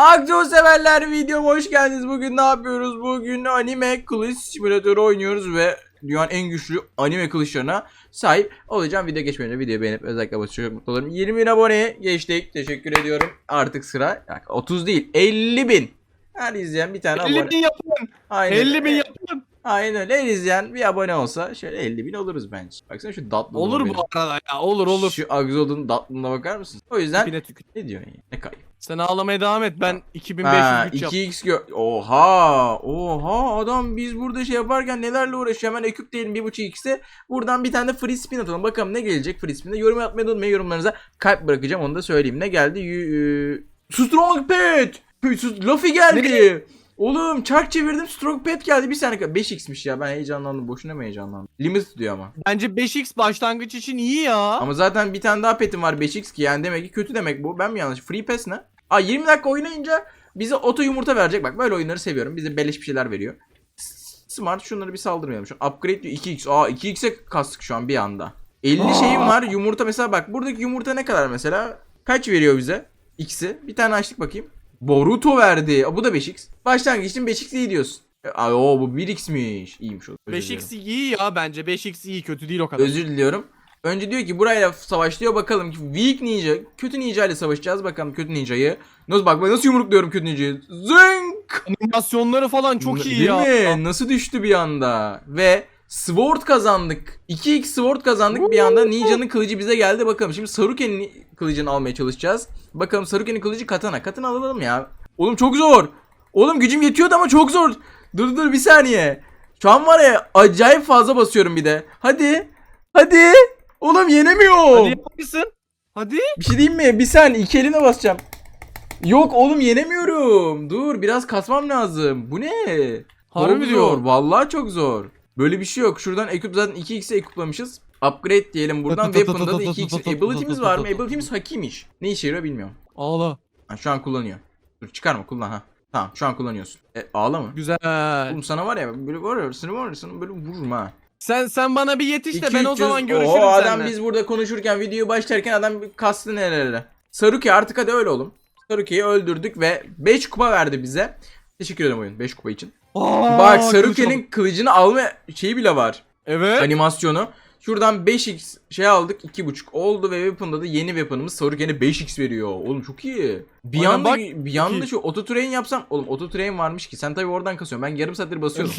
Aksiyon severler videoma hoş geldiniz. Bugün ne yapıyoruz? Bugün anime kılıç simülatörü oynuyoruz ve dünyanın en güçlü anime kılıçlarına sahip olacağım. Video geçmeden önce videoyu beğenip özellikle abone çok mutlu olurum. 20 bin aboneye geçtik. Teşekkür ediyorum. Artık sıra yani 30 değil 50 bin. Her izleyen bir tane 50 abone. bin yapın. Aynen. 50 bin yapın. Aynen öyle. Her izleyen bir abone olsa şöyle 50 bin oluruz bence. Baksana şu tatlı. Olur bu arada ya. Olur olur. Şu Agzod'un tatlılığına bakar mısın? O yüzden ne diyorsun ya? Ne kayıp? Sen ağlamaya devam et. Ben 2500 Ha, güç yap. 2x gö- Oha! Oha adam biz burada şey yaparken nelerle uğraşıyor hemen ekip diyelim 1.5x'te. Buradan bir tane de free spin atalım. Bakalım ne gelecek free spin'de. Yorum yapmayı unutmayın. Yorumlarınıza kalp bırakacağım. Onu da söyleyeyim. Ne geldi? Y- e, Strong Pet! Sus- Luffy geldi. Oğlum çark çevirdim Strong Pet geldi. Bir saniye 5x'miş ya. Ben heyecanlandım. Boşuna mı heyecanlandım? Limit diyor ama. Bence 5x başlangıç için iyi ya. Ama zaten bir tane daha petim var 5x ki yani demek ki kötü demek bu. Ben mi yanlış? Free pass ne? Aa 20 dakika oynayınca bize oto yumurta verecek. Bak böyle oyunları seviyorum. Bize beleş bir şeyler veriyor. Smart şunları bir saldırmayalım. Şu upgrade diyor 2x. Aa 2x'e kastık şu an bir anda. 50 Aa. şeyim var. Yumurta mesela bak buradaki yumurta ne kadar mesela? Kaç veriyor bize? X'i. Bir tane açtık bakayım. Boruto verdi. Aa, Bu da 5x. Başlangıç için 5x iyi diyorsun. Aa, o bu 1x'miş. İyiymiş o. Özür dilerim. 5x iyi ya bence. 5x iyi kötü değil o kadar. Özür diliyorum. Önce diyor ki burayla savaş diyor bakalım ki weak ninja kötü ninja ile savaşacağız bakalım kötü ninjayı. Nasıl bak ben nasıl yumrukluyorum kötü ninjayı. Zınk! Animasyonları falan çok iyi Değil ya. mi? Nasıl düştü bir anda? Ve Sword kazandık. 2x Sword kazandık bir anda. Ninja'nın kılıcı bize geldi bakalım. Şimdi Saruken'in kılıcını almaya çalışacağız. Bakalım Saruken'in kılıcı katana. Katana alalım ya. Oğlum çok zor. Oğlum gücüm yetiyordu ama çok zor. Dur dur bir saniye. Şu an var ya acayip fazla basıyorum bir de. Hadi. Hadi. Oğlum yenemiyorum. Hadi yapmışsın. Hadi. Bir şey diyeyim mi? Bir saniye iki eline basacağım. Yok oğlum yenemiyorum. Dur biraz kasmam lazım. Bu ne? Harbi çok diyor. zor. Vallahi çok zor. Böyle bir şey yok. Şuradan ekip zaten 2x'e ekiplamışız. Upgrade diyelim buradan. Weapon'da da 2x ability'miz var mı? Ability'miz hakiymiş. Ne işe yarıyor bilmiyorum. Ağla. Ha, şu an kullanıyor. Dur çıkarma kullan ha. Tamam şu an kullanıyorsun. E, ağla mı? Güzel. Oğlum sana var ya böyle var ya seni var ya sana böyle vururum ha. Sen sen bana bir yetiş de ben o 200 zaman görüşürüm Oo, adam seninle. biz burada konuşurken videoyu başlarken adam bir kastı nerelere. Saruki artık hadi öyle oğlum. Saruki'yi öldürdük ve 5 kupa verdi bize. Teşekkür ederim oyun 5 kupa için. Aa, Bak Saruki'nin kılıcını alma şeyi bile var. Evet. Animasyonu. Şuradan 5x şey aldık 2.5 oldu ve weapon'da da yeni weapon'ımız Saruki'ne 5x veriyor. Oğlum çok iyi. Bir Aynen yanda bak, bir yanda iyi. şu auto train yapsam oğlum auto train varmış ki sen tabii oradan kasıyorsun. Ben yarım saattir basıyorum.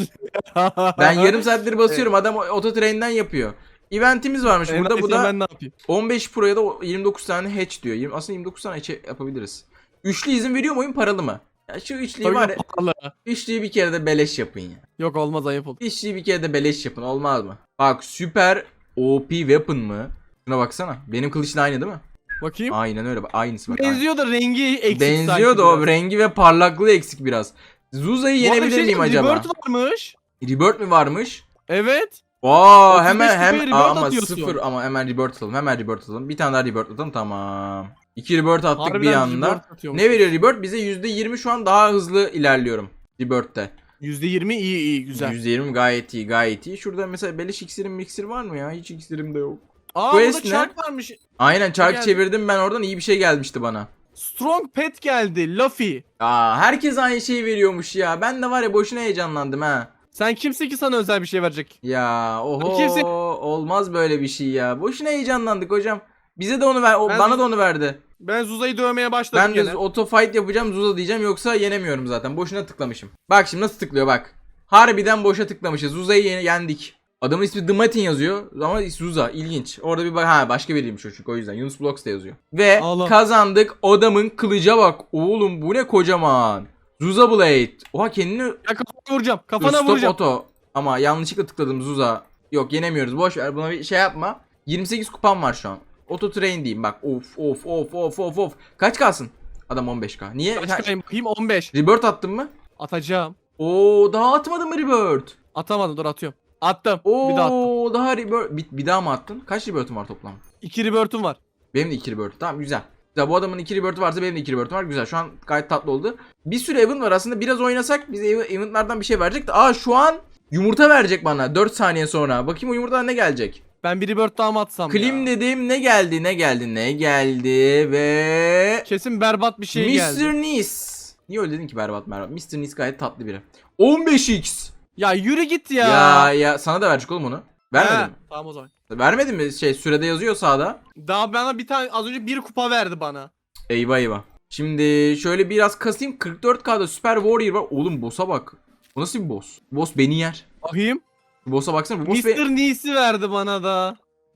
ben yarım saattir basıyorum. Adam auto train'den yapıyor. Eventimiz varmış En burada. Bu da ben ne yapayım? 15 Pro'ya da o 29 tane hatch diyor. Aslında 29 tane hatch yapabiliriz. Üçlü izin veriyor mu oyun paralı mı? Ya şu üçlüyü var ya. pahalı. Üçlüyü bir kere de beleş yapın ya. Yok olmaz ayıp olur. Üçlüyü bir kere de beleş yapın olmaz mı? Bak süper OP weapon mı? Şuna baksana. Benim kılıçla aynı değil mi? Bakayım. Aynen öyle. Aynısı bak. Benziyor da rengi eksik Benziyor da o biraz. rengi ve parlaklığı eksik biraz. Zuza'yı bir yenebilir şey miyim acaba? Rebirth varmış. Rebirth mi varmış? Evet. Aa 35 hemen hem Aa, ama sıfır ama hemen rebirth atalım. Hemen rebirth atalım. Bir tane daha rebirth atalım tamam. İki rebirth attık bir Harbiden anda. rebirth atıyormuş. Ne veriyor rebirth? Bize %20 şu an daha hızlı ilerliyorum. Rebirth'te. %20 iyi iyi güzel. %20 gayet iyi gayet iyi. Şurada mesela beleş iksirim miksir var mı ya? Hiç iksirim de yok. Aa Quest burada ne? çark varmış. Aynen çark geldi? çevirdim ben oradan iyi bir şey gelmişti bana. Strong Pet geldi. Luffy. Aa herkes aynı şeyi veriyormuş ya. Ben de var ya boşuna heyecanlandım ha. Sen kimse ki sana özel bir şey verecek. Ya oho Kimse- olmaz böyle bir şey ya. Boşuna heyecanlandık hocam. Bize de onu ver, o, Ben- bana da onu verdi. Ben Zuza'yı dövmeye başladım Ben de gene. auto fight yapacağım Zuza diyeceğim yoksa yenemiyorum zaten. Boşuna tıklamışım. Bak şimdi nasıl tıklıyor bak. Harbiden boşa tıklamışız. Zuza'yı yendik. Adamın ismi The Matin yazıyor ama Zuza ilginç. Orada bir bak ha başka biriymiş o çünkü o yüzden Yunus Blocks da yazıyor. Ve Allah. kazandık. Adamın kılıca bak. Oğlum bu ne kocaman. Zuza Blade. Oha kendini Ya kafana vuracağım. Kafana stop vuracağım. auto. Ama yanlışlıkla tıkladım Zuza. Yok yenemiyoruz. Boş ver. Buna bir şey yapma. 28 kupam var şu an. Auto train diyeyim bak. Of of of of of of. Kaç kalsın? Adam 15k. Niye? Kaç kayım bakayım 15. Rebirth attın mı? Atacağım. Oo daha atmadın mı Rebirth? Atamadım dur atıyorum. Attım. Oo Bir daha attım. daha Rebirth. Bir, bir daha mı attın? Kaç Rebirth'un var toplam? 2 rebirth'üm var. Benim de 2 Rebirth. Tamam güzel. Güzel bu adamın 2 Rebirth'ü varsa benim de 2 Rebirth'üm var. Güzel şu an gayet tatlı oldu. Bir sürü event var aslında. Biraz oynasak bize ev- eventlardan bir şey verecek de. Aa şu an yumurta verecek bana 4 saniye sonra. Bakayım o yumurtadan ne gelecek? Ben bir rebirth daha mı atsam Klim ya? dedim ne geldi ne geldi ne geldi ve Kesin berbat bir şey geldi. Mr. Nice. Niye öyle dedin ki berbat berbat? Mr. Nice gayet tatlı biri. 15x. Ya yürü git ya. Ya ya sana da verecek oğlum onu. Vermedin He, mi? Tamam o zaman. Vermedin mi? Şey sürede yazıyor sağda. Daha bana bir tane az önce bir kupa verdi bana. Eyvah eyvah. Şimdi şöyle biraz kasayım. 44k'da Super Warrior var. Oğlum boss'a bak. Bu nasıl bir boss? Boss beni yer. Bakayım. Boss'a baksana. Bu boss be- Mr. Nice'i verdi bana da.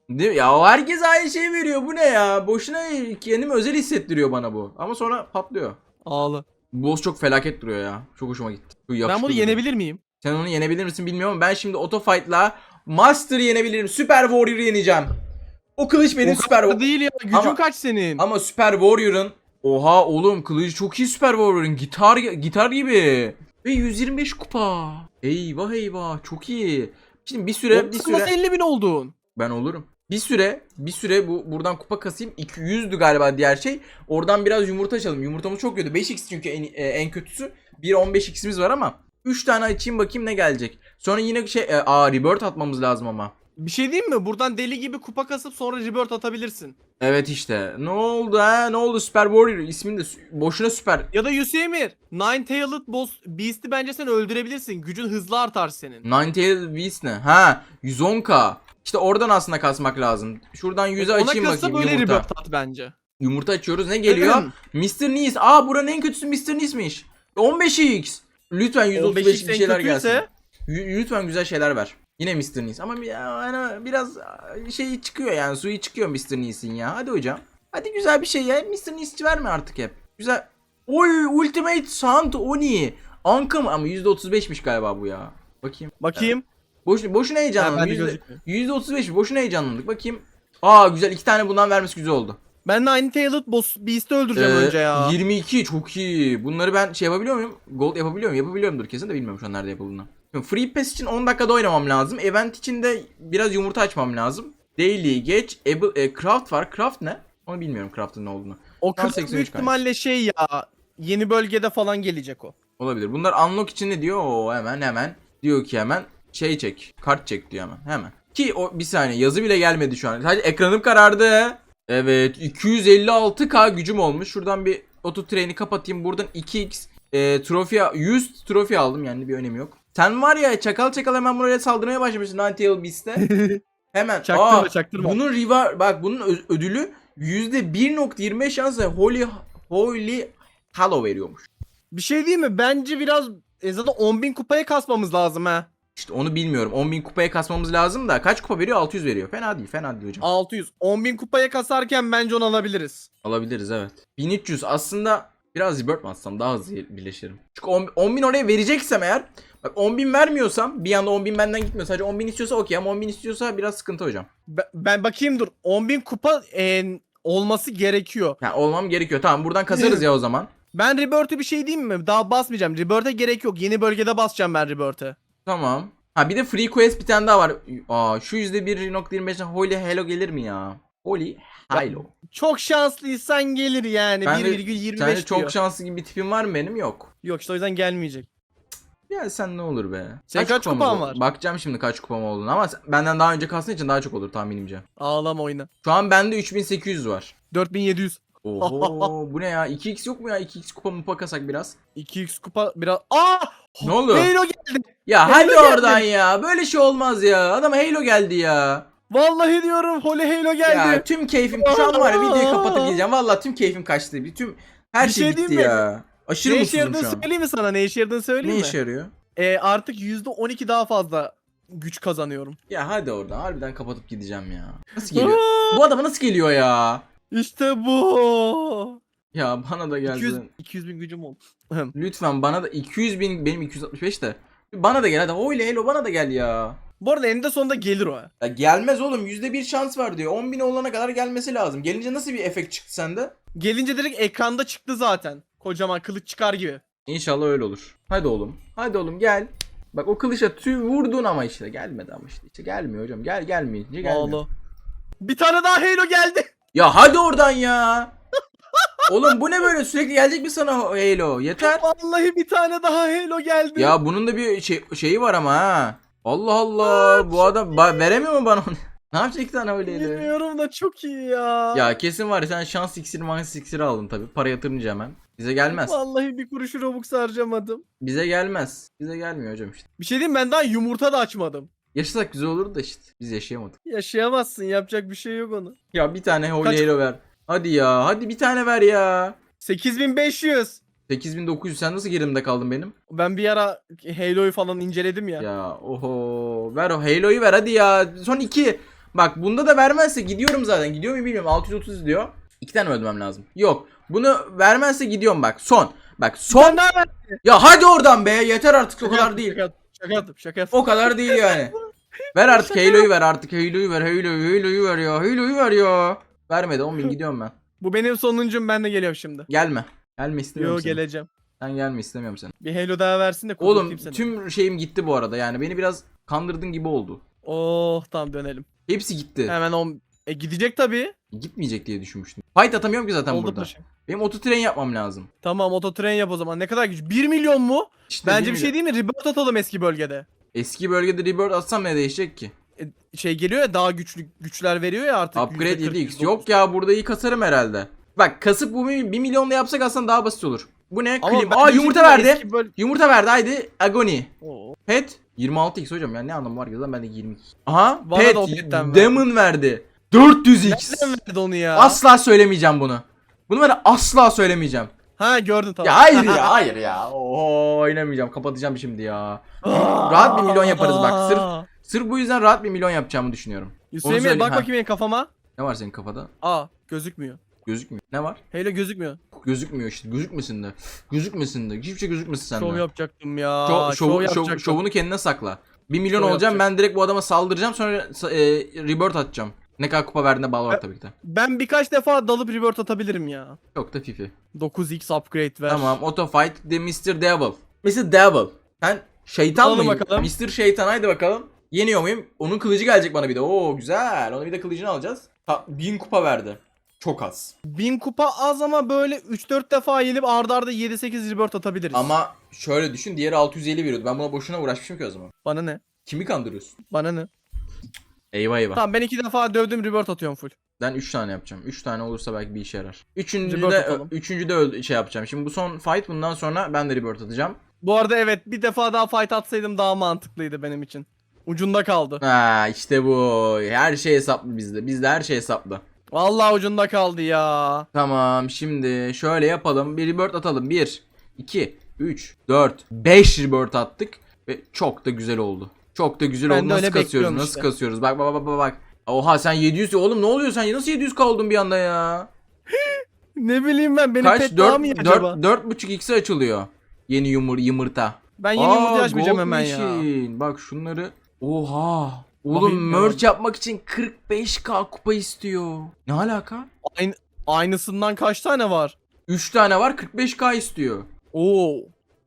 Değil mi? Ya herkes aynı şey veriyor. Bu ne ya? Boşuna kendimi özel hissettiriyor bana bu. Ama sonra patlıyor. Ağlı. Boss çok felaket duruyor ya. Çok hoşuma gitti. Ben bunu yenebilir miyim? Sen onu yenebilir misin bilmiyorum ama ben şimdi auto fight'la Master'ı yenebilirim. Süper Warrior'ı yeneceğim. O kılıç benim o Süper değil ya. Gücün Ama- kaç senin? Ama Süper Warrior'ın Oha oğlum kılıcı çok iyi Süper Warrior'ın gitar gitar gibi. Ve 125 kupa. Eyvah eyvah çok iyi. Şimdi bir süre bir Sen nasıl süre 50 bin oldun? ben olurum. Bir süre bir süre bu buradan kupa kasayım. 200'dü galiba diğer şey. Oradan biraz yumurta açalım. Yumurtamız çok kötü. 5x çünkü en, e, en kötüsü. Bir 15x'imiz var ama 3 tane açayım bakayım ne gelecek. Sonra yine şey e, aa rebirth atmamız lazım ama. Bir şey diyeyim mi? Buradan deli gibi kupa kasıp sonra rebirth atabilirsin. Evet işte. Ne oldu ha? Ne oldu Super Warrior? İsmini de sü- boşuna süper. Ya da Yusemir. Nine-Tailed Boss Beast'i bence sen öldürebilirsin. Gücün hızlı artar senin. Ninetale Beast ne? Ha 110k. İşte oradan aslında kasmak lazım. Şuradan 100'e Ona açayım kasa bakayım böyle yumurta. rebirth at bence. Yumurta açıyoruz. Ne geliyor? Mr. Nice. Aa buranın en kötüsü Mr. Nice'miş. 15x. Lütfen 135 15x bir en şeyler kötüyse- gelsin. Y- lütfen güzel şeyler ver. Yine Mr. Nice. Ama yani biraz şey çıkıyor yani suyu çıkıyor Mr. Nice'in ya. Hadi hocam. Hadi güzel bir şey ya. Mr. Nice verme artık hep. Güzel. Oy Ultimate Sound Oni. Anka mı? Ama %35'miş galiba bu ya. Bakayım. Bakayım. Boş, boşuna heyecanlandık. bende Yüzde- gözükmüyor. %35 boşuna heyecanlandık. Bakayım. Aa güzel iki tane bundan vermesi güzel oldu. Ben Nine-Tailed Boss Beast'i öldüreceğim Ee, önce ya. 22 çok iyi. Bunları ben şey yapabiliyor muyum? Gold yapabiliyor muyum? Yapabiliyorumdur kesin de bilmiyorum şu an nerede yapıldığını. Şimdi Free Pass için 10 dakikada oynamam lazım. Event için de biraz yumurta açmam lazım. Daily geç. Able, e, craft var. Craft ne? Onu bilmiyorum Craft'ın ne olduğunu. O 83 büyük ihtimalle şey ya. Yeni bölgede falan gelecek o. Olabilir. Bunlar unlock için ne diyor? Oo hemen hemen. Diyor ki hemen şey çek. Kart çek diyor hemen. Hemen. Ki o bir saniye yazı bile gelmedi şu an. Sadece ekranım karardı. Evet 256k gücüm olmuş. Şuradan bir auto train'i kapatayım. Buradan 2x e, trofi 100 trofi aldım yani bir önemi yok. Sen var ya çakal çakal hemen buraya saldırmaya başlamışsın Ninetale Beast'te. Hemen. Çaktırma, Aa, çaktırma. Bunun riva bak bunun ödülü %1.25 şansla Holy Holy Halo veriyormuş. Bir şey değil mi? Bence biraz e, zaten 10.000 kupaya kasmamız lazım ha. İşte onu bilmiyorum. 10.000 kupaya kasmamız lazım da kaç kupa veriyor? 600 veriyor. Fena değil, fena değil hocam. 600. 10.000 kupaya kasarken bence onu alabiliriz. Alabiliriz evet. 1300 aslında biraz rebirth mi atsam daha hızlı birleşirim. Çünkü 10 10.000 oraya vereceksem eğer bak 10.000 vermiyorsam bir anda 10.000 benden gitmiyor. Sadece 10.000 istiyorsa okey ama 10.000 istiyorsa biraz sıkıntı hocam. Ben, ben bakayım dur. 10.000 kupa e, olması gerekiyor. Yani olmam gerekiyor. Tamam buradan kasarız ya o zaman. Ben Rebirth'e bir şey diyeyim mi? Daha basmayacağım. Rebirth'e gerek yok. Yeni bölgede basacağım ben Rebirth'e. Tamam. Ha bir de free quest bir tane daha var. Aa şu %1.25'den Holy Hello gelir mi ya? Holy Hello. Çok şanslıysan gelir yani. Ben de- 1,25 Sence diyor. çok şanslı gibi bir tipim var mı benim? Yok. Yok işte o yüzden gelmeyecek. Ya sen ne olur be. Senin kaç kupamız kupan var? Bakacağım şimdi kaç kupam olduğunu ama sen- benden daha önce kastığın için daha çok olur tahminimce. Ağlama oyna. Şu an bende 3800 var. 4700. Oho bu ne ya? 2x yok mu ya? 2x kupa mupa kasak biraz. 2x kupa biraz... Aa! Ne oldu? Halo geldi. Ya Halo hadi geldi. oradan ya. Böyle şey olmaz ya. Adama Halo geldi ya. Vallahi diyorum Holy Halo geldi. Ya tüm keyfim şu an var ya videoyu kapatıp gideceğim. Valla tüm keyfim kaçtı. Bir Tüm her Bir şey, şey bitti diyeyim mi? ya. Aşırı ne işe mutsuzum yaradığını şu an. söyleyeyim mi sana? Ne işe yaradığını söyleyeyim Ne mi? işe yarıyor? Ee, artık %12 daha fazla güç kazanıyorum. Ya hadi oradan. Harbiden kapatıp gideceğim ya. Nasıl geliyor? Bu adama nasıl geliyor ya? İşte bu. Ya bana da geldi. 200, 200 bin gücüm oldu. Lütfen bana da 200 bin benim 265 de. Bana da gel hadi. Hoyle hello bana da gel ya. Bu arada eninde sonunda gelir o. Ya gelmez oğlum %1 şans var diyor. 10 bin olana kadar gelmesi lazım. Gelince nasıl bir efekt çıktı sende? Gelince direkt ekranda çıktı zaten. Kocaman kılıç çıkar gibi. İnşallah öyle olur. Hadi oğlum. Hadi oğlum gel. Bak o kılıça tüy vurdun ama işte gelmedi ama işte. işte gelmiyor hocam. Gel gelmeyince gelmiyor. Ağla. Bir tane daha Halo geldi. Ya hadi oradan ya. oğlum bu ne böyle sürekli gelecek mi sana Halo? Yeter. Vallahi bir tane daha Halo geldi. Ya bunun da bir şey, şeyi var ama ha. Allah Allah. Bu adam ba- veremiyor mu bana onu? ne yapacak iki tane öyle Bilmiyorum da çok iyi ya. Ya kesin var ya sen şans iksiri mans iksiri aldın tabi. Para yatırınca hemen. Bize gelmez. Vallahi bir kuruşu Robux harcamadım. Bize gelmez. Bize gelmiyor hocam işte. Bir şey diyeyim ben daha yumurta da açmadım. Yaşasak güzel olurdu da işte. Biz yaşayamadık. Yaşayamazsın yapacak bir şey yok onu. Ya bir tane Holy Kaç- Halo ver. Hadi ya. Hadi bir tane ver ya. 8500. 8900 sen nasıl gerimde kaldın benim? Ben bir ara Halo'yu falan inceledim ya. Ya oho. Ver o Halo'yu ver hadi ya. Son iki. Bak bunda da vermezse gidiyorum zaten. Gidiyor mu bilmiyorum. 630 diyor. İki tane mi ödemem lazım. Yok. Bunu vermezse gidiyorum bak. Son. Bak son. Ya hadi oradan be. Yeter artık o kadar değil. Şaka, şaka yaptım şaka yaptım. O kadar değil yani. Ver artık Halo'yu ver artık. Halo'yu ver. Halo'yu Halo'yu ver ya. Halo'yu ver ya. Vermedi 10 bin gidiyorum ben. Bu benim sonuncum ben de geliyorum şimdi. Gelme. Gelme istemiyorum Yo seni. geleceğim. Sen gelme istemiyorum seni. Bir Halo daha versin de Oğlum kurtulayım seni. tüm şeyim gitti bu arada yani beni biraz kandırdın gibi oldu. Oh tamam dönelim. Hepsi gitti. Hemen on... E gidecek tabii. Gitmeyecek diye düşünmüştüm. Fight atamıyorum ki zaten Oldu burada. paşam. Benim ototren yapmam lazım. Tamam ototren yap o zaman. Ne kadar güç. 1 milyon mu? İşte Bence bir bilmiyorum. şey değil mi? Rebirth atalım eski bölgede. Eski bölgede rebirth atsam ne değişecek ki? E, şey geliyor ya daha güçlü güçler veriyor ya artık. Upgrade %40, 7x. %30. Yok ya burada iyi kasarım herhalde. Bak kasıp bu 1 milyonda yapsak aslında daha basit olur. Bu ne? Ama Klim. ben Aa yumurta verdi. Eski böl- Yumurta verdi haydi. Agony. Oo. Pet 26x hocam ya ne anlamı var ki lan bende 22. Aha Bana pet da o petten verdi. Demon verdi. 400x. Nereden verdi onu ya? Asla söylemeyeceğim bunu. Bunu ben asla söylemeyeceğim. Ha gördün tamam. Ya hayır ya hayır ya. Oo oynamayacağım. Kapatacağım şimdi ya. rahat bir milyon yaparız bak. Sırf Aa. sırf bu yüzden rahat bir milyon yapacağımı düşünüyorum. Hüseyin Bey, söyleyeyim, bak ha. bakayım benim kafama. Ne var senin kafada? Aa gözükmüyor. Gözükmüyor. Ne var? Halo gözükmüyor. Gözükmüyor işte. Gözükmesin de. Gözükmesin de. Hiçbir şey gözükmesin sende. Şov yapacaktım ya. Şov- şov, şov- yapacaktım. şovunu kendine sakla. 1 milyon Şov olacağım yapacak. ben direkt bu adama saldıracağım sonra e, rebirth atacağım. Ne kadar kupa verdiğine bağlı var E- tabii ki de. Ben birkaç defa dalıp rebirth atabilirim ya. Çok da fifi. 9x upgrade ver. Tamam auto fight the Mr. Devil. Mr. Devil. Sen şeytan Alalım mıyım? bakalım. Mr. Şeytan haydi bakalım. Yeniyor muyum? Onun kılıcı gelecek bana bir de. Oo güzel. Ona bir de kılıcını alacağız. Ha, 1000 kupa verdi. Çok az. 1000 kupa az ama böyle 3-4 defa yenip arda arda 7-8 rebirth atabiliriz. Ama şöyle düşün diğeri 650 veriyordu. Ben buna boşuna uğraşmışım ki o zaman. Bana ne? Kimi kandırıyorsun? Bana ne? Eyvah eyvah. Tamam ben 2 defa dövdüm rebirth atıyorum full. Ben 3 tane yapacağım. 3 tane olursa belki bir işe yarar. Üçüncü Rebirth de atalım. üçüncü de şey yapacağım. Şimdi bu son fight bundan sonra ben de rebirth atacağım. Bu arada evet bir defa daha fight atsaydım daha mantıklıydı benim için. Ucunda kaldı. Ha işte bu. Her şey hesaplı bizde. Bizde her şey hesaplı. Vallahi ucunda kaldı ya. Tamam şimdi şöyle yapalım. Bir rebirth atalım. 1, 2, 3, 4, 5 rebirth attık. Ve çok da güzel oldu. Çok da güzel Ben oldu. de Nasıl öyle kasıyoruz? bekliyorum Nasıl işte. kasıyoruz? Bak bak bak bak bak. Oha sen 700 oğlum ne oluyor sen nasıl 700 kaldın bir anda ya? Ne bileyim ben benim Kaç? pet daha 4 mı iyi acaba? 4 4.5 x'e açılıyor. Yeni yumur yumurta. Ben yeni yumurta açmayacağım gold hemen ya. machine. Bak şunları. Oha. Oğlum Bakayım merch yapmak için 45k kupa istiyor. Ne alaka? Aynı, aynısından kaç tane var? 3 tane var 45k istiyor. Oo.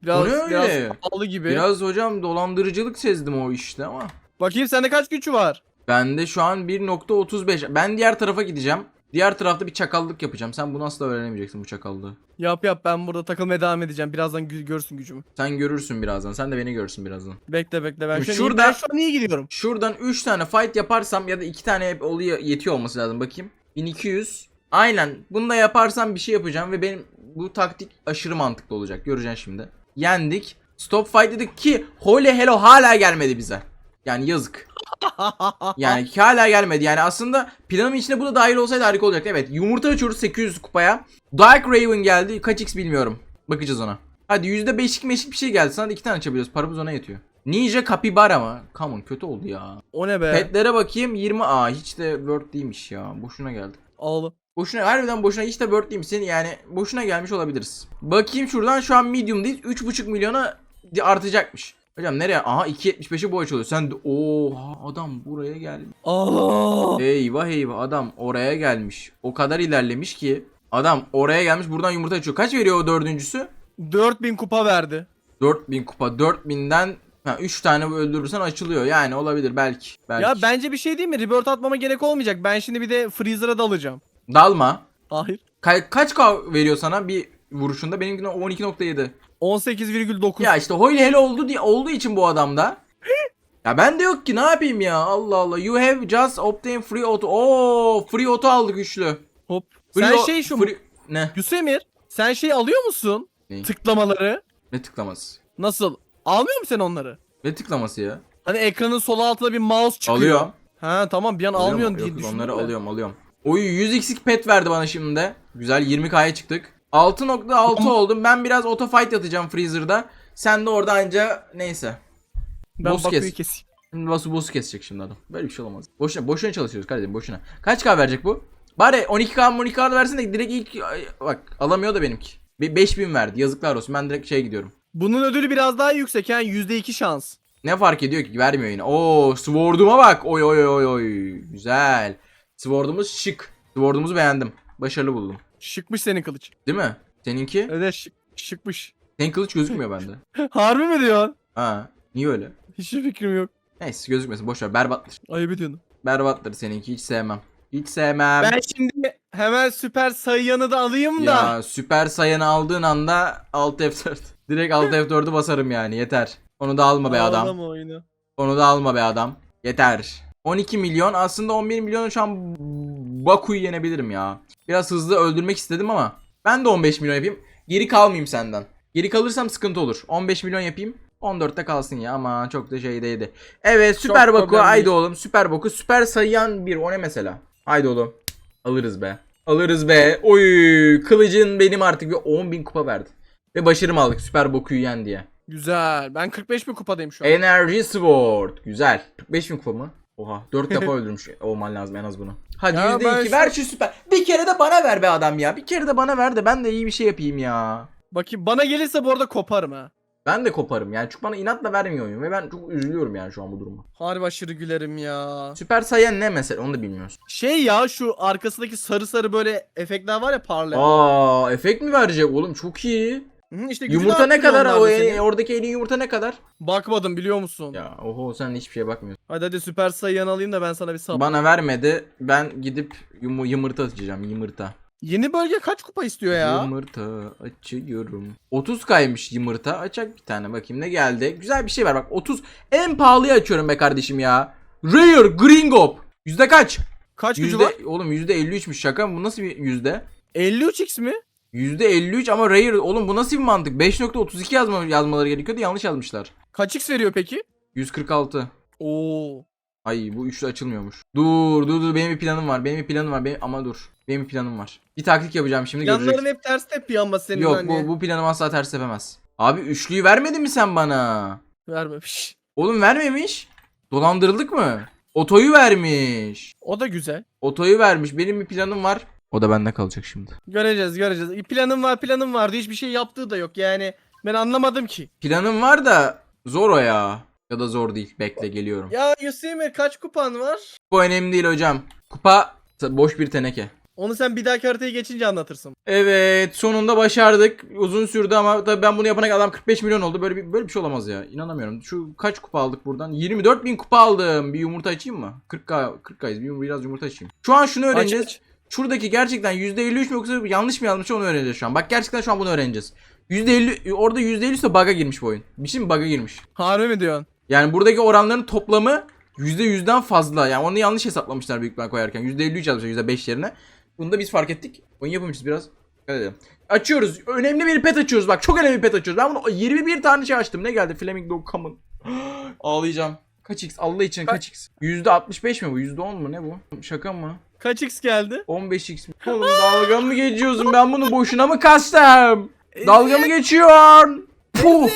Biraz, O ne öyle? biraz pahalı gibi. Biraz hocam dolandırıcılık sezdim o işte ama. Bakayım sende kaç gücü var? Bende şu an 1.35. Ben diğer tarafa gideceğim. Diğer tarafta bir çakallık yapacağım. Sen bunu asla öğrenemeyeceksin bu çakallığı. Yap yap ben burada takılmaya devam edeceğim. Birazdan gö- görsün gücümü. Sen görürsün birazdan. Sen de beni görürsün birazdan. Bekle bekle ben şu, Şurada- Şurada... ben şu an iyi gidiyorum. Şuradan 3 tane fight yaparsam ya da 2 tane hep oluyor yetiyor olması lazım bakayım. 1200. Aynen. Bunu da yaparsam bir şey yapacağım ve benim bu taktik aşırı mantıklı olacak. Göreceksin şimdi. Yendik. Stop fight dedik ki Holy Hello hala gelmedi bize. Yani yazık. Yani ki hala gelmedi. Yani aslında planın içine bu da dahil olsaydı harika olacaktı. Evet yumurta açıyoruz 800 kupaya. Dark Raven geldi. Kaç x bilmiyorum. Bakacağız ona. Hadi %5'lik meşlik bir şey geldi. Sana da 2 tane açabiliyoruz. Paramız ona yetiyor. Ninja Capybara mı? Come on kötü oldu ya. o ne be? Petlere bakayım 20 a hiç de word değilmiş ya. Boşuna geldi. Ağlı. Boşuna harbiden boşuna hiç de word değilmiş. Senin yani boşuna gelmiş olabiliriz. Bakayım şuradan şu an medium'dayız. 3.5 milyona artacakmış. Hocam nereye? Aha 2.75'i bu açılıyor. Sen de oha adam buraya gelmiş. Allah. Eyvah eyvah adam oraya gelmiş. O kadar ilerlemiş ki adam oraya gelmiş buradan yumurta açıyor. Kaç veriyor o dördüncüsü? 4000 kupa verdi. 4000 kupa. 4000'den 3 tane öldürürsen açılıyor. Yani olabilir belki. belki. Ya bence bir şey değil mi? Rebirth atmama gerek olmayacak. Ben şimdi bir de Freezer'a dalacağım. Dalma. Hayır. Ka- kaç K veriyor sana bir vuruşunda? Benimkine 12.7. 18,9. Ya işte Hoyle Hele oldu diye olduğu için bu adamda. ya ben de yok ki ne yapayım ya Allah Allah. You have just obtained free auto. Oo free auto aldık üçlü. Hop. Free Sen şey şu free- Ne? Yusemir Sen şey alıyor musun? Ne? Tıklamaları. Ne tıklaması? Nasıl? Almıyor musun sen onları? Ne tıklaması ya? Hani ekranın sol altında bir mouse çıkıyor. Alıyorum. Ha tamam bir an almıyorsun diye düşündüm Onları de. alıyorum alıyorum. Oy 100 x'lik pet verdi bana şimdi de. Güzel 20k'ya çıktık. 6.6 oldum. Ben biraz auto fight atacağım Freezer'da. Sen de orada anca neyse. Ben Boss Baku'yu kes. keseyim. Şimdi boss'u boss'u kesecek şimdi adam. Böyle bir şey olamaz. Boşuna boşuna çalışıyoruz kardeşim boşuna. Kaç K verecek bu? Bari 12K 12K versin de direkt ilk bak alamıyor da benimki. Bir 5000 verdi. Yazıklar olsun. Ben direkt şey gidiyorum. Bunun ödülü biraz daha yüksek yani %2 şans. Ne fark ediyor ki? Vermiyor yine. Oo, Sword'uma bak. Oy oy oy oy. Güzel. Sword'umuz şık. Sword'umuzu beğendim. Başarılı buldum. Şıkmış senin kılıç. Değil mi? Seninki? Evet şık, şıkmış. Senin kılıç gözükmüyor bende. Harbi mi diyorsun? Ha. Niye öyle? Hiçbir fikrim yok. Neyse gözükmesin. Boş ver. Berbattır. Ayıp ediyorsun. Berbattır seninki. Hiç sevmem. Hiç sevmem. Ben şimdi hemen süper sayıyanı da alayım da. Ya süper sayanı aldığın anda Alt F4. Direkt Alt F4'ü basarım yani. Yeter. Onu da alma be adam. Ağlama oyunu. Onu da alma be adam. Yeter. 12 milyon aslında 11 milyonu şu an Baku'yu yenebilirim ya. Biraz hızlı öldürmek istedim ama ben de 15 milyon yapayım. Geri kalmayayım senden. Geri kalırsam sıkıntı olur. 15 milyon yapayım. 14'te kalsın ya ama çok da şey değildi. Evet süper Çok problem haydi oğlum süper Baku süper sayıyan bir o ne mesela. Haydi oğlum. Alırız be. Alırız be. Oy kılıcın benim artık bir 10.000 kupa verdi. Ve başarım aldık süper Baku'yu yen diye. Güzel. Ben 45 bin kupadayım şu an. Energy Sword. Güzel. 45 bin kupa mı? Oha 4 defa öldürmüş olman lazım en az bunu. Hadi Ya %2 ben şu- ver şu süper. Bir kere de bana ver be adam ya. Bir kere de bana ver de ben de iyi bir şey yapayım ya. Bakayım bana gelirse bu arada koparım ha. Ben de koparım yani çünkü bana inatla vermiyor oyun ve ben çok üzülüyorum yani şu an bu duruma. Harbi aşırı gülerim ya. Süper sayan ne mesela onu da bilmiyorsun. Şey ya şu arkasındaki sarı sarı böyle efektler var ya parlayan. Aa efekt mi verecek oğlum çok iyi. Hı, işte gücünü Yumurta ne arttırıyor kadar onlar o da senin. oradaki en iyi yumurta ne kadar? Bakmadım biliyor musun? Ya oho sen hiçbir şeye bakmıyorsun. Hadi hadi süper sayıyanı alayım da ben sana bir sap. Bana vermedi ben gidip yumu, yumurta atacağım yumurta. Yeni bölge kaç kupa istiyor ya? Yumurta açıyorum. 30 kaymış yumurta. Açak bir tane bakayım ne geldi. Güzel bir şey var bak 30. En pahalıyı açıyorum be kardeşim ya. Rare Green Gob. Yüzde kaç? Kaç gücü Yüzde, var? oğlum yüzde 53'müş şaka mı? Bu nasıl bir yüzde? 53x mi? Yüzde 53 ama Rare oğlum bu nasıl bir mantık? 5.32 yazma, yazmaları gerekiyordu yanlış yazmışlar. Kaç x veriyor peki? 146. Oo. Ay bu üçlü açılmıyormuş. Dur dur dur benim bir planım var. Benim bir planım var. Benim, ama dur. Benim bir planım var. Bir taktik yapacağım şimdi Yanların göreceksin. hep ters tepiyor ama senin Yok hani. bu, bu planım asla ters tepemez. Abi üçlüyü vermedin mi sen bana? Vermemiş. Oğlum vermemiş. Dolandırıldık mı? Otoyu vermiş. O da güzel. Otoyu vermiş. Benim bir planım var. O da bende kalacak şimdi. Göreceğiz göreceğiz. Bir Planım var planım vardı. Hiçbir şey yaptığı da yok yani. Ben anlamadım ki. Planım var da zor o ya. Ya da zor değil. Bekle geliyorum. Ya Yusimir kaç kupan var? Bu önemli değil hocam. Kupa boş bir teneke. Onu sen bir dahaki haritayı geçince anlatırsın. Evet sonunda başardık. Uzun sürdü ama tabii ben bunu yapana kadar adam 45 milyon oldu. Böyle bir, böyle bir şey olamaz ya. İnanamıyorum. Şu kaç kupa aldık buradan? 24 bin kupa aldım. Bir yumurta açayım mı? 40k 40k'yız. Bir, biraz yumurta açayım. Şu an şunu öğreneceğiz. Aç, aç. Şuradaki gerçekten %53 mi yoksa yanlış mı yazmış onu öğreneceğiz şu an. Bak gerçekten şu an bunu öğreneceğiz. %50 orada %50 ise bug'a girmiş bu oyun. Bir şey mi bug'a girmiş? Harbi mi diyorsun? Yani buradaki oranların toplamı %100'den fazla. Yani onu yanlış hesaplamışlar büyük ihtimal koyarken. %53 yazmışlar %5 yerine. Bunu da biz fark ettik. Oyun yapımcısı biraz. Edelim. Açıyoruz. Önemli bir pet açıyoruz. Bak çok önemli bir pet açıyoruz. Ben bunu 21 tane şey açtım. Ne geldi? Flamingo Common. Ağlayacağım. Kaç x? Allah için Kaç- kaç x? %65 mi bu? %10 mu? Ne bu? Şaka mı? Kaç x geldi? 15x mi? Oğlum dalga mı geçiyorsun? Ben bunu boşuna mı kastım? Dalga mı geçiyorsun? Puh.